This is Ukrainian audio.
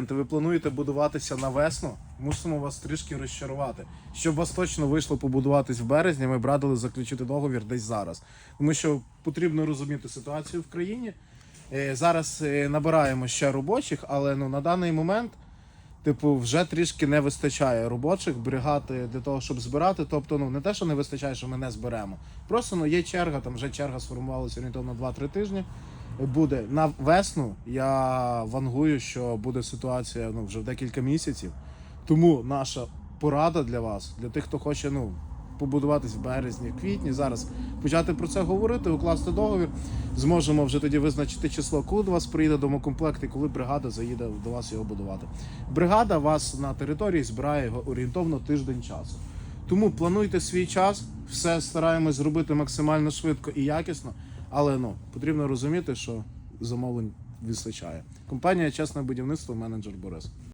ви плануєте будуватися на весну, мусимо вас трішки розчарувати. Щоб вас точно вийшло побудуватись в березні, ми б радили заключити договір десь зараз. Тому що потрібно розуміти ситуацію в країні. Е, Зараз е, набираємо ще робочих, але ну, на даний момент, типу, вже трішки не вистачає робочих бригад е, для того, щоб збирати. Тобто, ну не те, що не вистачає, що ми не зберемо. Просто ну, є черга, там вже черга сформувалася орієнтовно 2-3 тижні буде на весну. Я вангую, що буде ситуація ну, вже декілька місяців. Тому наша порада для вас, для тих, хто хоче ну, побудуватись в березні, в квітні, зараз почати про це говорити, укласти договір. Зможемо вже тоді визначити число, коли до вас приїде домокомплект і коли бригада заїде до вас його будувати. Бригада вас на території збирає орієнтовно тиждень часу. Тому плануйте свій час, все стараємось зробити максимально швидко і якісно. Але ну потрібно розуміти, що замовлень вистачає. Компанія Чесне будівництво, менеджер Борис.